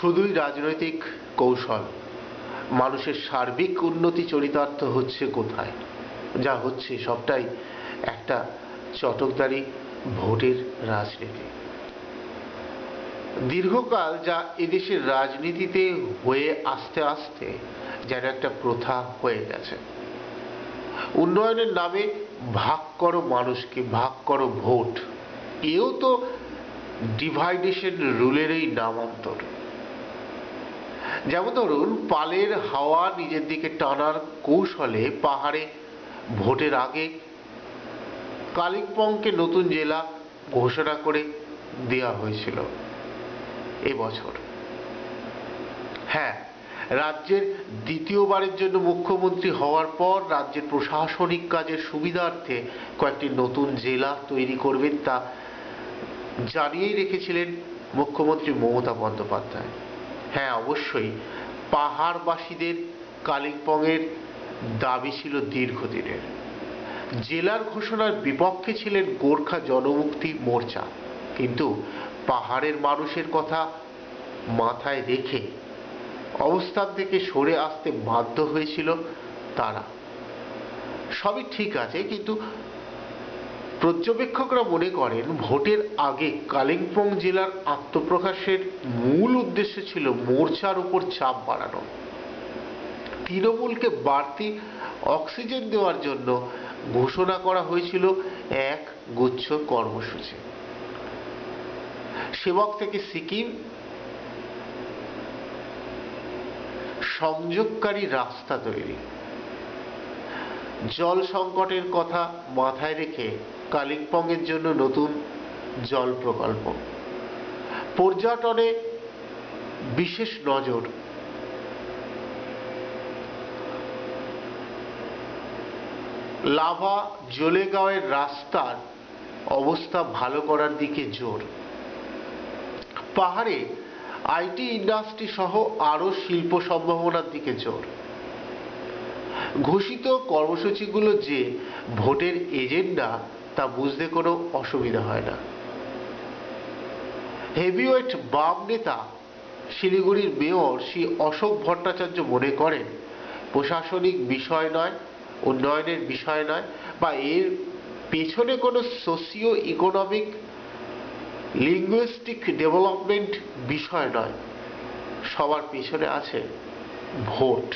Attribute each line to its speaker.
Speaker 1: শুধুই রাজনৈতিক কৌশল। মানুষের সার্বিক উন্নতি চরিতার্থ হচ্ছে কোথায়? যা হচ্ছে সবটাই একটা চটকদারি ভোটের রাজনীতি। দীর্ঘকাল যা এদেশের রাজনীতিতে হয়ে আস্তে আস্তে যেন একটা প্রথা হয়ে গেছে। উন্নয়নের নামে ভাগ করো মানুষকে, ভাগ করো ভোট। এও তো ডিভাইডেশন রুলেরই নামান্তর। যেমন ধরুন, পালের হাওয়া নিজের দিকে টানার কৌশলে পাহাড়ে ভোটের আগে কালিম্পংকে নতুন জেলা ঘোষণা করে দেওয়া হয়েছিল এবছর। হ্যাঁ রাজ্যের দ্বিতীয়বারের জন্য মুখ্যমন্ত্রী হওয়ার পর রাজ্যের প্রশাসনিক কাজের সুবিধার্থে কয়েকটি নতুন জেলা তৈরি করবেন তা জানিয়েই রেখেছিলেন মুখ্যমন্ত্রী মমতা বন্দ্যোপাধ্যায়। হ্যাঁ অবশ্যই। পাহাড়বাসীদের কালিম্পংয়ের দাবি ছিল দীর্ঘদিনের। জেলার ঘোষণার বিপক্ষে ছিলেন গোর্খা জনমুক্তি মোর্চা। কিন্তু পাহাড়ের মানুষের কথা মাথায় রেখে অবস্থান থেকে সরে আসতে বাধ্য হয়েছিল তারা। সবই ঠিক আছে, কিন্তু পর্যবেক্ষকরা মনে করেন ভোটের আগে কালিম্পং জেলার আত্মপ্রকাশের মূল উদ্দেশ্য ছিল মোর্চার উপর চাপ বাড়ানো। তৃণমূলকে বাড়তি অক্সিজেন দেওয়ার জন্য ঘোষণা করা হয়েছিল এক গুচ্ছ কর্মসূচি। সেবক থেকে সিকিম সংযোগকারী রাস্তা তৈরি। জল সংকটের কথা মাথায় রেখে কালিম্পংয়ের জন্য নতুন জল প্রকল্প। পর্যটনে বিশেষ নজর। লাভা জলেগাঁওয়ের রাস্তার অবস্থা ভালো করার দিকে জোর। পাহাড়ে আইটি ইন্ডাস্ট্রি সহ আরও শিল্প সম্ভাবনার দিকে জোর। ঘোষিত কর্মসূচিগুলো যে ভোটের এজেন্ডা বুঝতে কোনো অসুবিধা হয় না। হেভিওয়েট বাম নেতা শিলিগুড়ির মেয়র শ্রী অশোক ভট্টাচার্য মনে করেন, প্রশাসনিক বিষয় নয়, উন্নয়নের বিষয় নয় বা এর পেছনে কোনো সোসিও ইকোনমিক লিঙ্গুইস্টিক ডেভেলপমেন্ট বিষয় নয়। সবার পেছনে আছে ভোট।